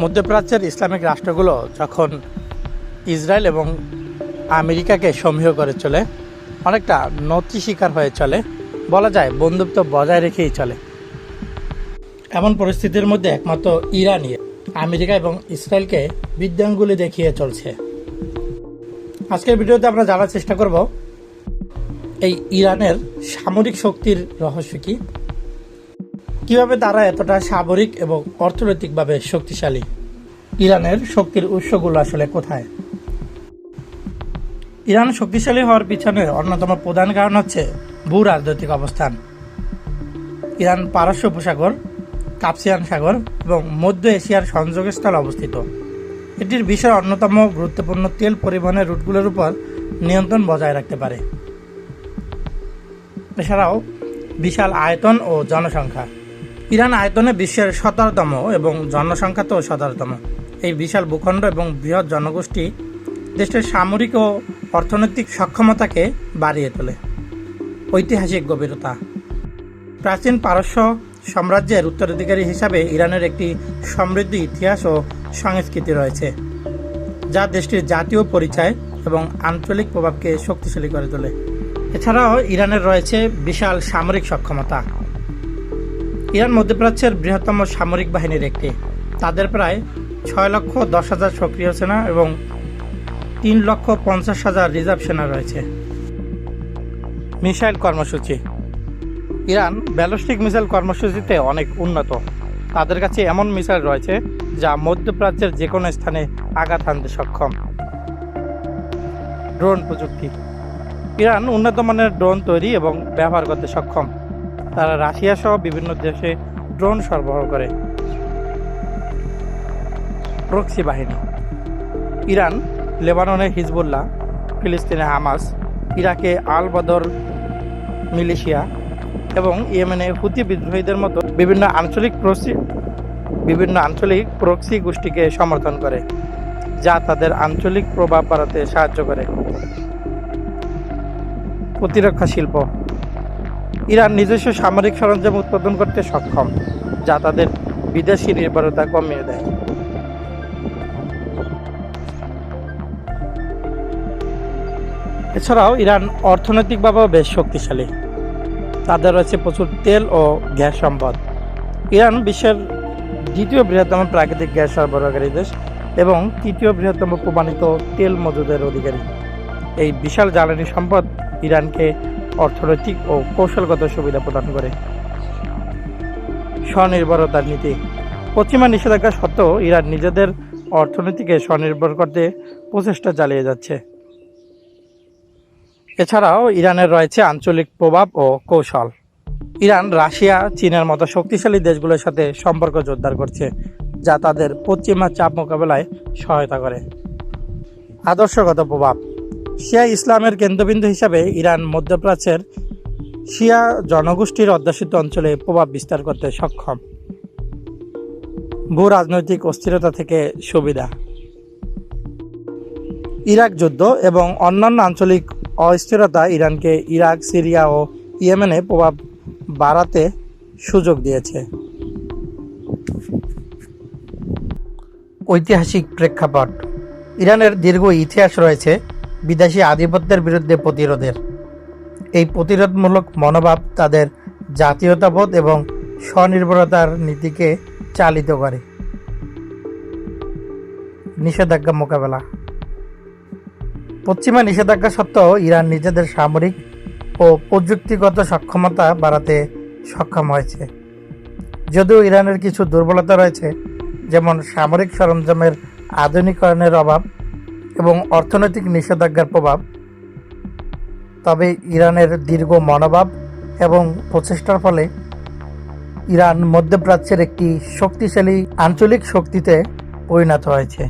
মধ্যপ্রাচ্যের ইসলামিক রাষ্ট্রগুলো যখন ইসরায়েল এবং আমেরিকাকে সমীহ করে চলে, অনেকটা নথি শিকার হয়ে চলে, বলা যায় বন্ধুত্ব বজায় রেখেই চলে। এমন পরিস্থিতির মধ্যে একমাত্র ইরানই আমেরিকা এবং ইসরায়েলকে বিদ্যাঙ্গুলি দেখিয়ে চলছে। আজকের ভিডিওতে আমরা জানার চেষ্টা করব, এই ইরানের সামরিক শক্তির রহস্য কি? কীভাবে তারা এতটা সামরিক এবং অর্থনৈতিকভাবে শক্তিশালী? ইরানের শক্তির উৎসগুলো আসলে কোথায়? ইরান শক্তিশালী হওয়ার পিছনে অন্যতম প্রধান কারণ হচ্ছে ভূ রাজনৈতিক অবস্থান। ইরান পারস্য উপসাগর, কাপসিয়ান সাগর এবং মধ্য এশিয়ার সংযোগস্থলে অবস্থিত। এটির বিশ্বের অন্যতম গুরুত্বপূর্ণ তেল পরিবহনের রুটগুলোর উপর নিয়ন্ত্রণ বজায় রাখতে পারে। এছাড়াও বিশাল আয়তন ও জনসংখ্যা। ইরান আয়তনে বিশ্বের সতেরোতম এবং জনসংখ্যাতেও সতেরোতম। এই বিশাল ভূখণ্ড এবং বৃহৎ জনগোষ্ঠী দেশটির সামরিক ও অর্থনৈতিক সক্ষমতাকে বাড়িয়ে তোলে। ঐতিহাসিক গভীরতা। প্রাচীন পারস্য সাম্রাজ্যের উত্তরাধিকারী হিসাবে ইরানের একটি সমৃদ্ধ ইতিহাস ও সংস্কৃতি রয়েছে, যা দেশটির জাতীয় পরিচয় এবং আঞ্চলিক প্রভাবকে শক্তিশালী করে তোলে। এছাড়াও ইরানের রয়েছে বিশাল সামরিক সক্ষমতা। ইরান মধ্যপ্রাচ্যের বৃহত্তম সামরিক বাহিনীর একটি। তাদের প্রায় ছয় লক্ষ দশ হাজার সক্রিয় সেনা এবং তিন লক্ষ পঞ্চাশ হাজার রিজার্ভ সেনা রয়েছে। মিসাইল কর্মসূচি। ইরান ব্যালিস্টিক মিসাইল কর্মসূচিতে অনেক উন্নত। তাদের কাছে এমন মিসাইল রয়েছে যা মধ্যপ্রাচ্যের যে কোনো স্থানে আঘাত হানতে সক্ষম। ড্রোন প্রযুক্তি। ইরান উন্নত মানের ড্রোন তৈরি এবং ব্যবহার করতে সক্ষম। তারা রাশিয়া সহ বিভিন্ন দেশে ড্রোন সরবরাহ করে। প্রক্সি বাহিনী। ইরান লেবাননে হিজবুল্লাহ ফিলিস্তিনে হামাস, ইরাকে আল বদর মিলিশিয়া এবং ইয়েমেনে হুতি বিদ্রোহীদের মতো বিভিন্ন আঞ্চলিক প্রক্সি বিভিন্ন আঞ্চলিক প্রক্সি গোষ্ঠীকে সমর্থন করে, যা তাদের আঞ্চলিক প্রভাব বাড়াতে সাহায্য করে। প্রতিরক্ষা শিল্প। ইরান নিজস্ব সামরিক সরঞ্জাম উৎপাদন করতে সক্ষম, যা তাদের বিদেশি নির্ভরতা কমিয়ে দেয়। এছাড়াও ইরান অর্থনৈতিকভাবেও বেশ শক্তিশালী। তাদের রয়েছে প্রচুর তেল ও গ্যাস সম্পদ। ইরান বিশ্বের দ্বিতীয় বৃহত্তম প্রাকৃতিক গ্যাস সরবরাহকারী দেশ এবং তৃতীয় বৃহত্তম প্রমাণিত তেল মজুদের অধিকারী। এই বিশাল জ্বালানি সম্পদ ইরানকে অর্থনৈতিক ও কৌশলগত সুবিধা প্রদান করে। স্বনির্ভরতার নীতি। পশ্চিমা নিষেধাজ্ঞা সত্ত্বেও ইরান নিজেদের অর্থনীতিকে স্বনির্ভর করতে প্রচেষ্টা চালিয়ে যাচ্ছে। এছাড়াও ইরানের রয়েছে আঞ্চলিক প্রভাব ও কৌশল। ইরান, রাশিয়া, চীনের মতো শক্তিশালী দেশগুলোর সাথে সম্পর্ক জোরদার করছে, যা তাদের পশ্চিমা চাপ মোকাবেলায় সহায়তা করে। আদর্শগত প্রভাব। শিয়া ইসলামের কেন্দ্রবিন্দু হিসাবে ইরান মধ্যপ্রাচ্যের শিয়া জনগোষ্ঠীর অধ্যাসিত অঞ্চলে প্রভাব বিস্তার করতে সক্ষম। ভূ রাজনৈতিক অস্থিরতা থেকে সুবিধা। ইরাক যুদ্ধ এবং অন্যান্য আঞ্চলিক অস্থিরতা ইরানকে ইরাক, সিরিয়া ও ইয়েমেনে প্রভাব বাড়াতে সুযোগ দিয়েছে। ঐতিহাসিক প্রেক্ষাপট। ইরানের দীর্ঘ ইতিহাস রয়েছে বিদেশি আধিপত্যের বিরুদ্ধে প্রতিরোধের। এই প্রতিরোধমূলক মনোভাব তাদের জাতীয়তাবোধ এবং স্বনির্ভরতার নীতিকে চালিত করে। নিষেধাজ্ঞা মোকাবেলা। পশ্চিমা নিষেধাজ্ঞা সত্ত্বেও ইরান নিজেদের সামরিক ও প্রযুক্তিগত সক্ষমতা বাড়াতে সক্ষম হয়েছে। যদিও ইরানের কিছু দুর্বলতা রয়েছে, যেমন সামরিক সরঞ্জামের আধুনিকরণের অভাব এবং অর্থনৈতিক নিষেধাজ্ঞার প্রভাব, তবে ইরানের দীর্ঘ মনোভাব এবং প্রচেষ্টার ফলে ইরান মধ্যপ্রাচ্যের একটি শক্তিশালী আঞ্চলিক শক্তিতে পরিণত হয়েছে।